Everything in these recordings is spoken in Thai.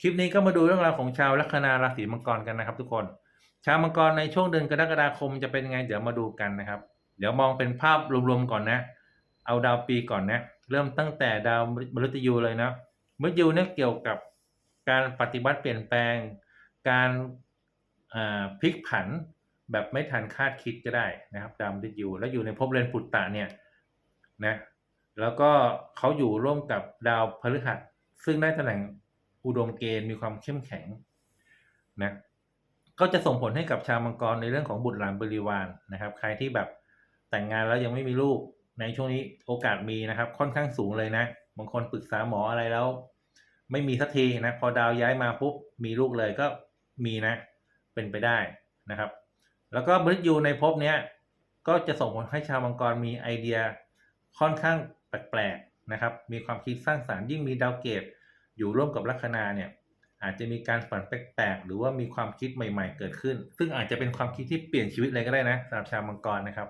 คลิปนี้ก็มาดูเรื่องราวของชาวลัคนาราศีมังกรกันนะครับ ทุกคน ชาวมังกรในช่วงเดือนกรกฎาคมจะเป็นยังไงเดี๋ยวมาดูกันนะครับ เดี๋ยวมองเป็นภาพรวมๆก่อนนะ เอาดาวปีก่อนนะ เริ่มตั้งแต่ดาวมฤตยูเลยนะมฤตยูเนี่ยเกี่ยวกับการปฏิวัติเปลี่ยนแปลง การพลิกผันแบบไม่ทันคาดคิดก็ได้นะครับ ดาวมฤตยูแล้วอยู่ในภพเรือนปุตตะเนี่ยนะแล้วก็เขาอยู่ร่วมกับดาวพฤหัสซึ่งได้ตำแหน่ง อุดมเกณฑ์มีความเข้มแข็งนะก็จะส่งผลให้กับชาวมังกรในเรื่องของบุตรหลานบริวารนะครับ ใครที่แบบแต่งงานแล้วยังไม่มีลูกในช่วงนี้โอกาสมีนะครับ ค่อนข้างสูงเลยนะบางคนปรึกษาหมออะไรแล้ว ไม่มีสักทีนะพอดาวย้ายมาปุ๊บมีลูกเลยก็มีนะ เป็นไปได้นะครับ แล้วก็มฤตยูในภพเนี้ยก็จะส่งผลให้ชาวมังกรมีไอเดียค่อนข้างแปลกๆนะครับ มีความคิดสร้างสารรค์ยิ่งมีดาวเกต อยู่ร่วมกับลัคนาเนี่ยอาจจะมีการฝันแปลกๆ หรือว่ามีความคิดใหม่ๆ เกิดขึ้น ซึ่งอาจจะเป็นความคิดที่เปลี่ยนชีวิตเลยก็ได้นะสำหรับชาวมังกรนะครับ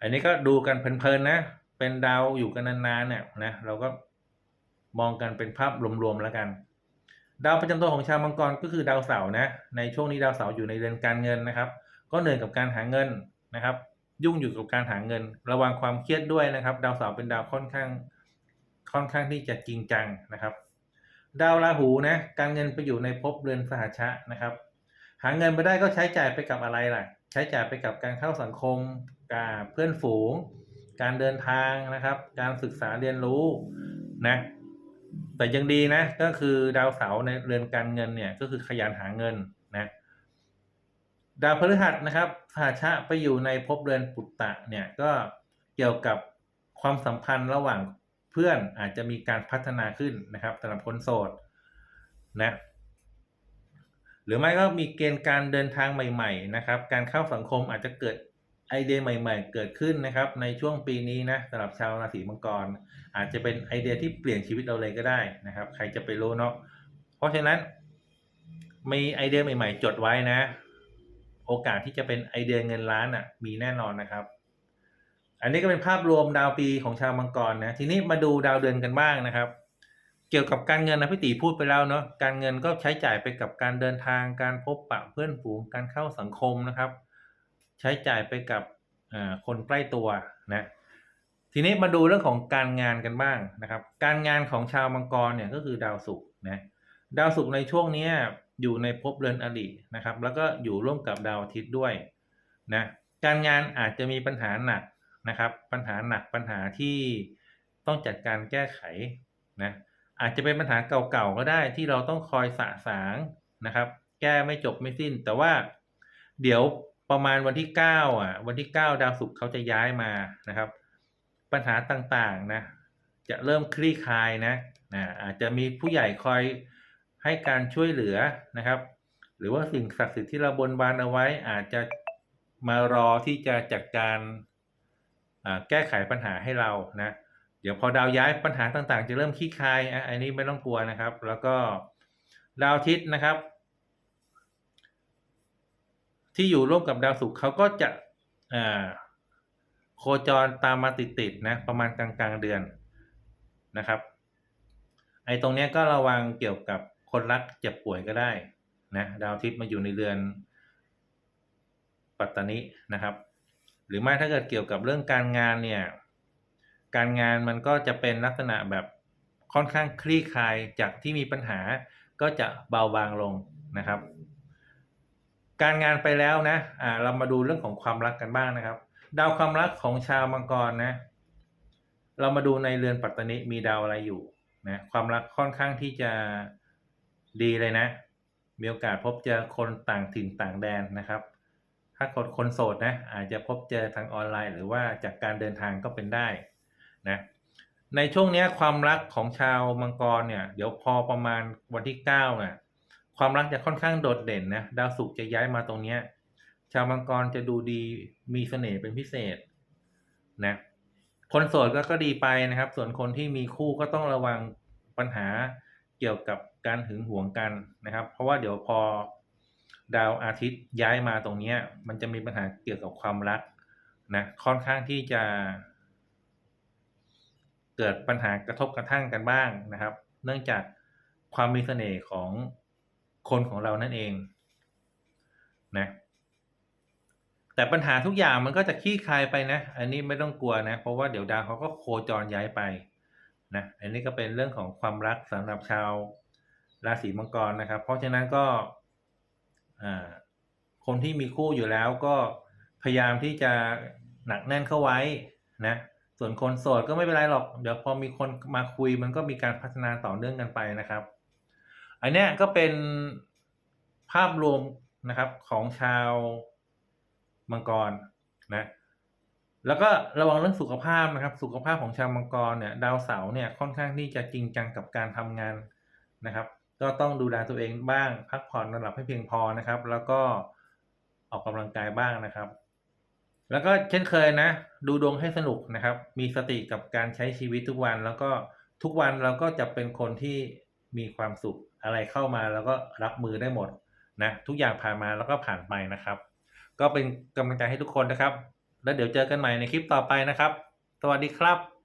อันนี้ก็ดูกันเพลินๆนะ เป็นดาวอยู่กันนานๆเนี่ยนะเราก็มองกันเป็นภาพรวมๆแล้วกัน ดาวประจำตัวของชาวมังกรก็คือดาวเสาร์นะ ในช่วงนี้ดาวเสาร์อยู่ในเรือนการเงินนะครับ ก็เหนื่อยกับการหาเงินนะครับ ยุ่งอยู่กับการหาเงิน ระวังความเครียดด้วยนะครับ ดาวเสาร์เป็นดาวค่อนข้าง ค่อนข้างที่จะจริงจังนะครับ ดาวราหูนะการเงินไปอยู่ในภพเรือนสหชะนะครับ หาเงินไปได้ก็ใช้จ่ายไปกับอะไรล่ะ ใช้จ่ายไปกับการเข้าสังคมกับเพื่อนฝูง การเดินทางนะครับ การศึกษาเรียนรู้นะแต่ยังดีนะ ก็คือดาวเสาร์ในเรือนการเงินเนี่ยก็คือขยันหาเงินนะดาวพฤหัสนะครับสหชะไปอยู่ในภพเรือนปุตตะเนี่ยก็เกี่ยวกับความสัมพันธ์ระหว่าง พื่อนอาจจะมีการพัฒนาขึ้นนะครับสำหรับคนโสดนะหรือไม่ก็มีเกณฑ์การเดินทางใหม่ ๆ นะครับ การเข้าสังคมอาจจะเกิดไอเดียใหม่ ๆ เกิดขึ้นนะครับ ในช่วงปีนี้นะสำหรับชาวราศีมังกร อาจจะเป็นไอเดียที่เปลี่ยนชีวิตเราเลยก็ได้นะครับ ใครจะไปรู้เนาะเพราะฉะนั้น มีไอเดียใหม่ ๆ จดไว้นะ โอกาสที่จะเป็นไอเดียเงินล้านอะ มีแน่นอนนะครับ อันนี้ก็เป็นภาพรวมดาวปีของชาวมังกรนะ ทีนี้มาดูดาวเดือนกันบ้างนะครับ เกี่ยวกับการเงินนะพี่ตีพูดไปแล้วเนาะ การเงินก็ใช้จ่ายไปกับการเดินทาง การพบปะเพื่อนฝูง การเข้าสังคมนะครับ ใช้จ่ายไปกับคนใกล้ตัวนะ ทีนี้มาดูเรื่องของการงานกันบ้างนะครับ การงานของชาวมังกรเนี่ยก็คือดาวศุกร์นะ ดาวศุกร์ในช่วงนี้อยู่ในภพเรือนอรินะครับ แล้วก็อยู่ร่วมกับดาวอาทิตย์ด้วยนะ การงานอาจจะมีปัญหาหนัก นะครับ ปัญหาหนักปัญหาที่ต้องจัดการแก้ไขนะอาจจะเป็นปัญหาเก่าๆก็ได้ที่เราต้องคอยสะสางนะครับ แก้ไม่จบไม่สิ้น แต่ว่าเดี๋ยวประมาณวันที่เก้าอะ วันที่เก้าดาวศุกร์เขาจะย้ายมานะครับ ปัญหาต่างๆนะ จะเริ่มคลี่คลายนะนะอาจจะมีผู้ใหญ่คอยให้การช่วยเหลือนะครับ หรือว่าสิ่งศักดิ์สิทธิ์ที่เราบนบานเอาไว้ อาจจะมารอที่จะจัดการ แก้ไขปัญหาให้เรานะเดี๋ยวพอดาวย้ายปัญหาต่างๆ จะเริ่มคลี่คลายอันนี้ไม่ต้องกลัวนะครับ แล้วก็ดาวอาทิตย์นะครับ ที่อยู่ร่วมกับดาวศุกร์เขาก็จะโคจรตามมาติดๆนะประมาณกลางๆเดือนนะครับ ไอ้ตรงนี้ก็ระวังเกี่ยวกับคนรักเจ็บป่วยก็ได้นะดาวอาทิตย์มาอยู่ในเรือนปัตตานินะครับ หรือไม่ถ้าเกิดเกี่ยวกับเรื่องการงานเนี่ย การงานมันก็จะเป็นลักษณะแบบค่อนข้างคลี่คลายจากที่มีปัญหาก็จะเบาบางลงนะครับ การงานไปแล้วนะอ่าเรามาดูเรื่องของความรักกันบ้างนะครับ ดาวความรักของชาวมังกรนะ เรามาดูในเรือนปัตตานิมีดาวอะไรอยู่นะความรักค่อนข้างที่จะดีเลยนะ มีโอกาสพบเจอคนต่างถิ่นต่างแดนนะครับ ถ้าคนคนโสดนะอาจจะพบเจอทางออนไลน์ หรือว่าจากการเดินทางก็เป็นได้นะในช่วงนี้ความรักของชาวมังกรเนี่ย เดี๋ยวพอประมาณวันที่เก้าน่ะความรักจะค่อนข้างโดดเด่นนะดาวศุกร์จะย้ายมาตรงเนี้ยชาวมังกรจะดูดีมีเสน่ห์เป็นพิเศษนะคนโสดก็ก็ดีไปนะครับ ส่วนคนที่มีคู่ก็ต้องระวังปัญหาเกี่ยวกับการหึงหวงกันนะครับ เพราะว่าเดี๋ยวพอ ดาวอาทิตย์ย้ายมาตรงนี้มันจะมีปัญหาเกี่ยวกับความรักนะค่อนข้างที่จะ เกิดปัญหากระทบกระทั่งกันบ้างนะครับ เนื่องจากความมีเสน่ห์ของคนของเรานั่นเองนะแต่ปัญหาทุกอย่างมันก็จะคลี่คลายไปนะ อันนี้ไม่ต้องกลัวนะ เพราะว่าเดี๋ยวดาวเขาก็โคจรย้ายไปนะ อันนี้ก็เป็นเรื่องของความรักสำหรับชาวราศีมังกรนะครับ เพราะฉะนั้นก็ คนที่มีคู่อยู่แล้วก็พยายามที่จะหนักแน่นเข้าไว้นะ ส่วนคนโสดก็ไม่เป็นไรหรอก เดี๋ยวพอมีคนมาคุยมันก็มีการพัฒนาต่อเนื่องกันไปนะครับ อันนี้ก็เป็นภาพรวมนะครับของชาวมังกรนะ แล้วก็ระวังเรื่องสุขภาพนะครับ สุขภาพของชาวมังกรเนี่ย ดาวเสาร์เนี่ยค่อนข้างที่จะจริงจังกับการทำงานนะครับ ก็ต้องดูแลตัวเองบ้าง พักผ่อนนอนหลับให้เพียงพอนะครับ แล้วก็ออกกำลังกายบ้างนะครับ แล้วก็เช่นเคยนะ ดูดวงให้สนุกนะครับ มีสติกับการใช้ชีวิตทุกวัน แล้วก็ทุกวันเราก็จะเป็นคนที่มีความสุขอะไรเข้ามาแล้วก็รับมือได้หมดนะทุกอย่างผ่านมาแล้วก็ผ่านไปนะครับ ก็เป็นกำลังใจให้ทุกคนนะครับ แล้วเดี๋ยวเจอกันใหม่ในคลิปต่อไปนะครับ สวัสดีครับ